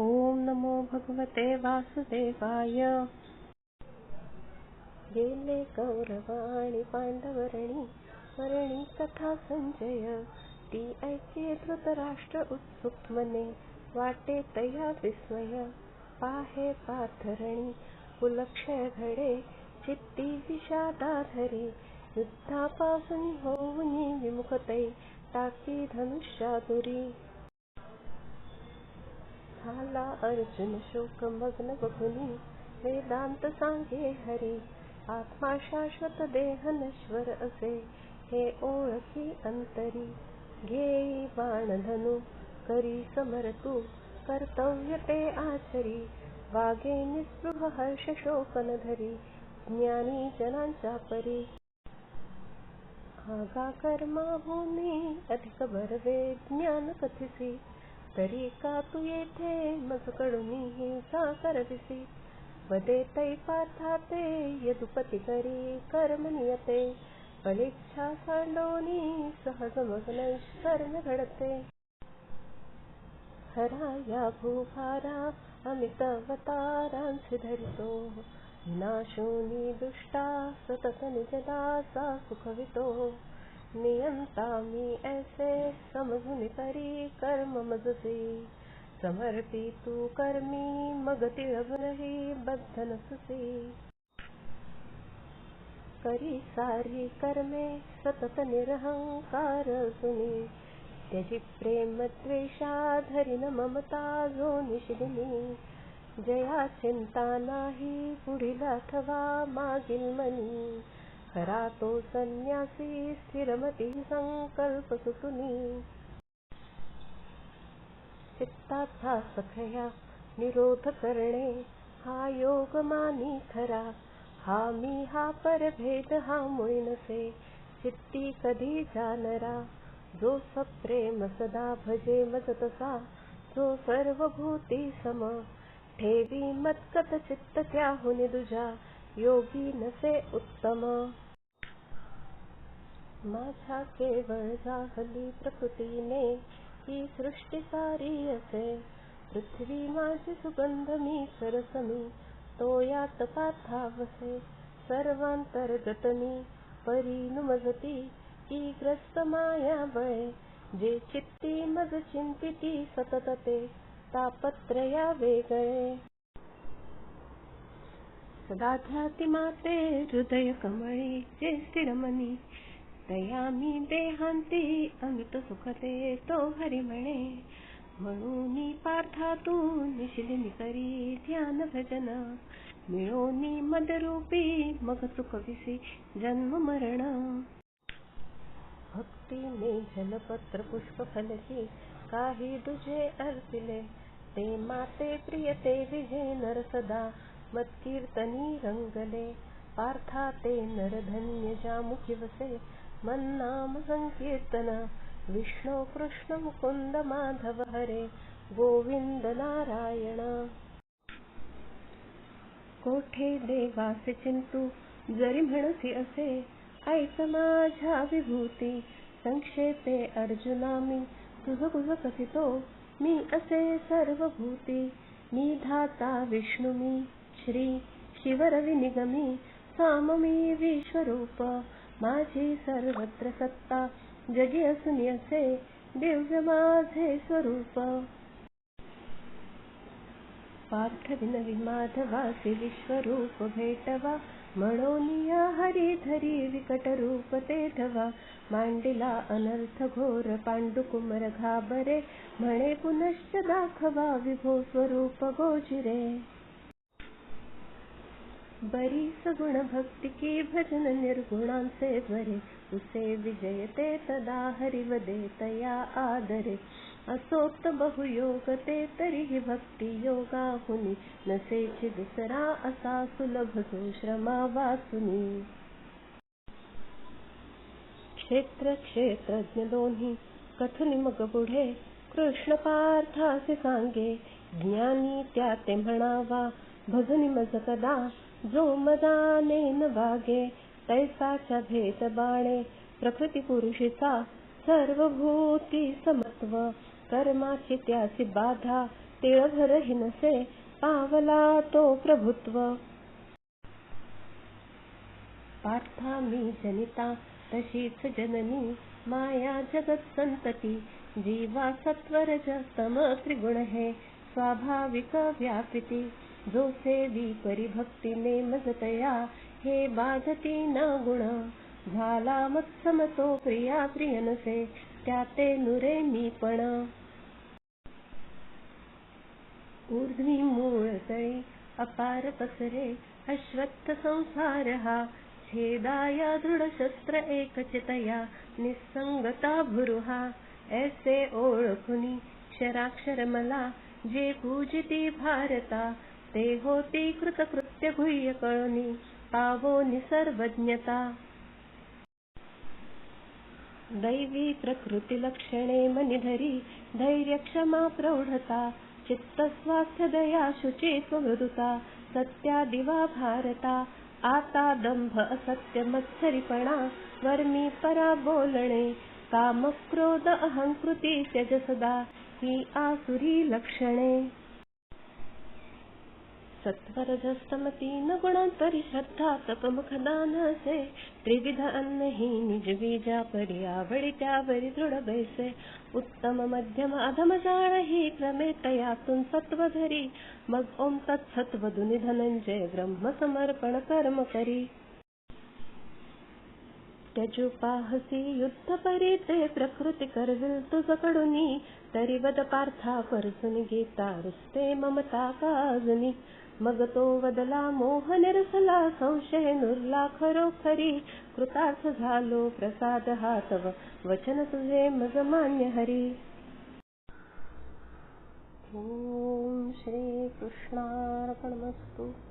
ॐ नमो भगवते वासुदेवाय। गेले कौरवाणि पाण्डवरणी स्मरणी तथा सञ्जय ती ऐके धृतराष्ट्र उत्सुक्मने वाटे तया विस्मय। पाहे पार्थरणी कुलक्षय घडे चित्ती विषादाधरे। युद्धापासून होऊनी विमुखतै टाकी धनुष्यादुरी झाला अर्जुन शोकमग्न बघुनी वेदांत सांगे हरी आत्मा नश्वर असे हे ओळखी अंतरी। घेई बाणधनु करी कर्तव्य ते आचरी। वागे निस्पृह हर्ष शोकन धरी ज्ञानी जनांच्या परी। आगा कर्मा भूमी ज्ञान कथिसी तरी का तू येथे कडुनी हिंसा करविसी वदे तै पार्थाते यदुपती करी कर्म नियते. फलिच्छा सांडोनी सहज मग कर्म घडते. हरा या भूभारा अमित अवतारांशी धरितो विनाशोनी दुष्टा सतत निजदासा सुखवितो नियंता मी ऐसे समजून करी कर्म मजसी समर्पी तू कर्मी मग तिळगुनही बद्ध नससी करी सारी कर्मे सतत निरहंकार सुनी। त्याची प्रेम द्वेषा धरीन ममता जो निशिदिनी जया चिंता नाही पुढील अथवा मागील मनी खरा तो संन्यासी स्थिरमती चित्ताचा सखया निरोध करणे हा योग मानी खरा हा मी हा परभेद हा मुळी नसे चित्ती कधी जानरा जो सप्रेम सदा भजे मज तसा जो सर्वभूती सम ठेवी मत्कत चित्त त्याहुनी दुजा योगी नसे उत्तम। माझ्या केवळ जाहली प्रकृतीने ही सृष्टी सारी असे। पृथ्वी माझी सुगंध मी सरसमी तो यात पाथावसे सर्वांतर्गतनी परी नुमजती की ग्रस्त माया बळे। जे चित्ती मज चिंतिती सतत ते तापत्रया वेगळे। सदा ध्याति माते हृदयकमले जय स्थिरमणि। दयामि देहान्ते अमितसुखते तो हरिमणे। म्हणूनि पार्था तू निशिलिनि करी ध्यान भजन। मिळोनी मदरूपी मग सुखविसे जन्म मरण। भक्ति में जलपत्र पुष्प फल की काही दुजे अर्पिले। ते माते प्रिय ते विजय नर सदा। मत्कीर्तनी रंगले पार्था ते नरधन्य जामुखी वसे मन्नाम संकीर्तन विष्णो कृष्ण मुकुंद माधव हरे गोविंद नारायण। कोठे देवासे चिंतू? जरी म्हणसी असे ऐक माझ्या विभूती। संक्षेपे अर्जुना मी तुझ तुझ कथितो मी असे सर्वभूती। मी धाता विष्णू मी। श्री शिवरविनिगमी साममी विश्वरूप माझी सर्वत्र सत्ता जगी असे दिव्य माझे स्वरूप. पार्थ विनवी माधवासी विश्वरूप भेटवा म्हणोनिया हरी धरी विकट रूप ते धवा मांडिला अनर्थ घोर पांडुकुमर घाबरे म्हणे पुनश्च दाखवा विभो स्वरूप गोजिरे बरी सगुण भक्ती की भजन निर्गुणांचे बरे उसे विजयते तदा हरिवदे तया आदरे। असोत बहुयोग ते तरीही भक्ती योगाहुनी नसेची दुसरा असा सुलभ जो श्रमा वासुनी। क्षेत्र क्षेत्रज्ञ दोन्ही कथुनी मग पुढे कृष्ण पार्थासे सांगे ज्ञानी त्या ते म्हणावा भजनी मज कदा जो मदानेन वागे तैसाच्या भेद बाणे प्रकृती पुरुषीचा सर्वभूती समत्व कर्माची त्यासी बाधा तिळभर हिनसे पावला तो प्रभुत्व. पार्था मी जनिता तशीच जननी माया जगत संतती जीवा सत्वरज सम त्रिगुण हे स्वाभाविक व्यापिती जो सेवी परिभक्तीने मजतया हे बाधती न गुण। झाला मत्समतो प्रिया प्रियनसे त्या ते नुरे मी ऊर्ध्वी मूळ तळी, अपार पसरे, अश्वत्थ संसार हा। छेदाया दृढशस्त्र एकचितया निस्संगता भुरुहा ऐसे ओळखुनी क्षराक्षर मला जे पूजिती भारता। ते होती कृतकृत्य गुह्य कळुनी पावो निसर्वज्ञता दैवी प्रकृती लक्षणे मनिधरी धैर्य क्षमा प्रौढता चित्त स्वास्थ्य दया शुचित्व मृदुता सत्यादिवा भारता आता दंभ असत्य मत्सरीपणा वर्मी परा बोलणे काम क्रोध अहंकृती त्यज सदा ही आसुरी लक्षणे सत्वरजस्तमतीन गुणांतरी श्रद्धा तपमुख दान असे त्रिविध अन्न ही निज बीजा परी आवडी दृढ बैसे उत्तम मध्यम अधम जाळ ही क्रमे तयातून सत्व धरी मग ओम तत्सत्व दुनि धनंजय ब्रह्म समर्पण कर्म करी त्यजुपाहसी युद्ध परी ते प्रकृती करविल तुझकडुनी तरी वद पार्था परसुनी गीता रुस्ते ममता काजुनी। मग तो वदला मोह निरसला, संशय नुरला, खरोखरी कृतार्थ झालो, प्रसाद हातव वचन तुझे मग मान्य हरी. ओम श्री कृष्णार्पणमस्तु.